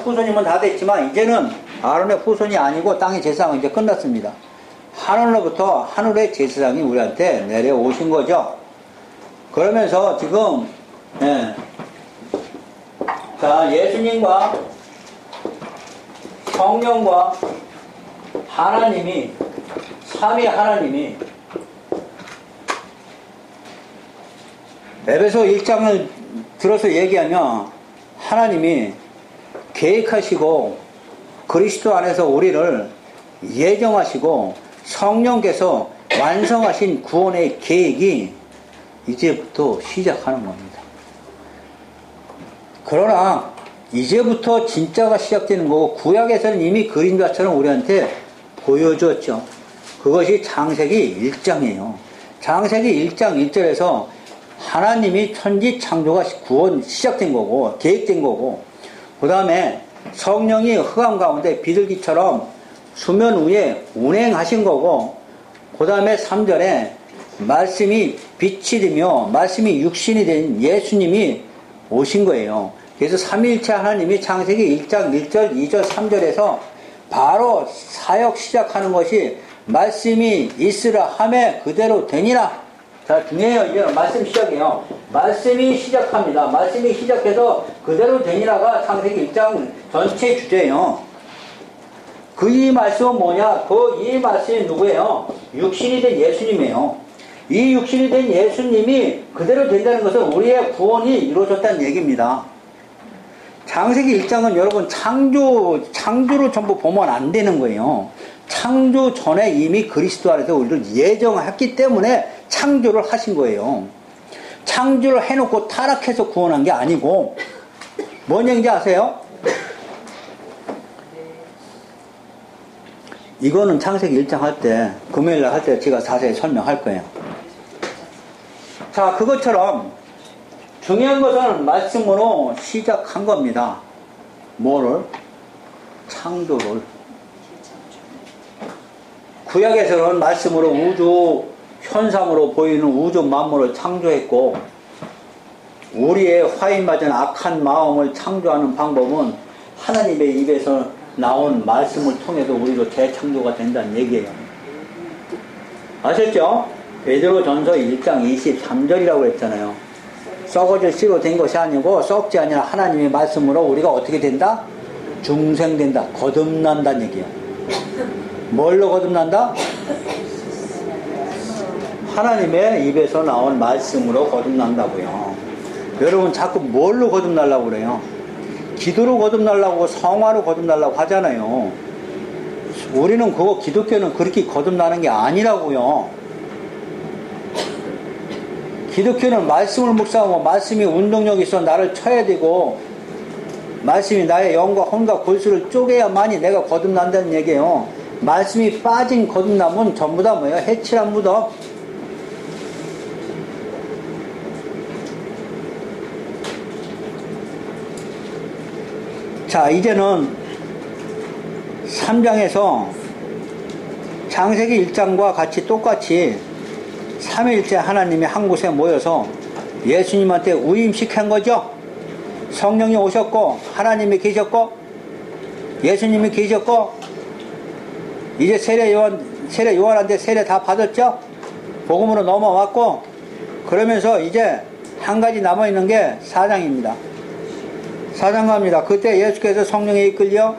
후손이면 다 됐지만 이제는 아론의 후손이 아니고 땅의 제사장은 이제 끝났습니다. 하늘로부터 하늘의 제사장이 우리한테 내려오신 거죠. 그러면서 지금 예. 자 예수님과 성령과 하나님이 삼위 하나님이 에베소 1장을 들어서 얘기하면 하나님이 계획하시고 그리스도 안에서 우리를 예정하시고 성령께서 완성하신 구원의 계획이 이제부터 시작하는 겁니다. 그러나 이제부터 진짜가 시작되는 거고 구약에서는 이미 그림자처럼 우리한테 보여줬죠. 그것이 장세기 1장이에요. 장세기 1장 1절에서 하나님이 천지 창조가 구원 시작된 거고 계획된 거고 그 다음에 성령이 흑암 가운데 비둘기처럼 수면 위에 운행하신 거고 그 다음에 3절에 말씀이 빛이 되며 말씀이 육신이 된 예수님이 오신 거예요. 그래서 삼위일체 하나님이 창세기 1장 1절 2절 3절에서 바로 사역 시작하는 것이 말씀이 있으라 함에 그대로 되니라 자, 중요해요. 이제 말씀 시작이에요. 말씀이 시작합니다. 말씀이 시작해서 그대로 되니라가 창세기 1장 전체 주제예요. 그이 말씀은 뭐냐? 그 이 말씀이 누구예요? 육신이 된 예수님이에요. 이 육신이 된 예수님이 그대로 된다는 것은 우리의 구원이 이루어졌다는 얘기입니다. 창세기 1장은 여러분 창조, 창조를 전부 보면 안 되는 거예요. 창조 전에 이미 그리스도 안에서 우리를 예정했기 때문에 창조를 하신 거예요. 창조를 해놓고 타락해서 구원한 게 아니고, 뭔 얘기인지 아세요? 이거는 창세기 1장 할 때, 금요일 날 할 때 제가 자세히 설명할 거예요. 자, 그것처럼 중요한 것은 말씀으로 시작한 겁니다. 뭐를? 창조를. 구약에서는 말씀으로 우주 현상으로 보이는 우주 만물을 창조했고 우리의 화인 맞은 악한 마음을 창조하는 방법은 하나님의 입에서 나온 말씀을 통해서 우리도 재창조가 된다는 얘기예요. 아셨죠? 베드로 전서 1장 23절이라고 했잖아요. 썩어질 씨로 된 것이 아니고 썩지 아니라 하나님의 말씀으로 우리가 어떻게 된다? 중생된다. 거듭난다는 얘기예요. 뭘로 거듭난다? 하나님의 입에서 나온 말씀으로 거듭난다고요. 여러분 자꾸 뭘로 거듭나려고 그래요? 기도로 거듭나려고 성화로 거듭나려고 하잖아요. 우리는 그거 기독교는 그렇게 거듭나는 게 아니라고요. 기독교는 말씀을 묵상하고 말씀이 운동력이 있어 나를 쳐야 되고 말씀이 나의 영과 혼과 골수를 쪼개야만이 내가 거듭난다는 얘기예요. 말씀이 빠진 거듭남은 전부 다 뭐예요? 해칠한 무덤. 자, 이제는 3장에서 장세기 1장과 같이 똑같이 3일째 하나님이 한 곳에 모여서 예수님한테 우임시킨 거죠. 성령이 오셨고, 하나님이 계셨고, 예수님이 계셨고, 이제 세례 요한, 세례 요한한테 세례 다 받았죠? 복음으로 넘어왔고, 그러면서 이제 한 가지 남아 있는 게 사장입니다. 사장 갑니다. 그때 예수께서 성령에 이끌려